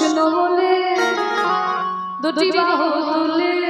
কৃষ্ণ বলে দুটি বাহু তুলে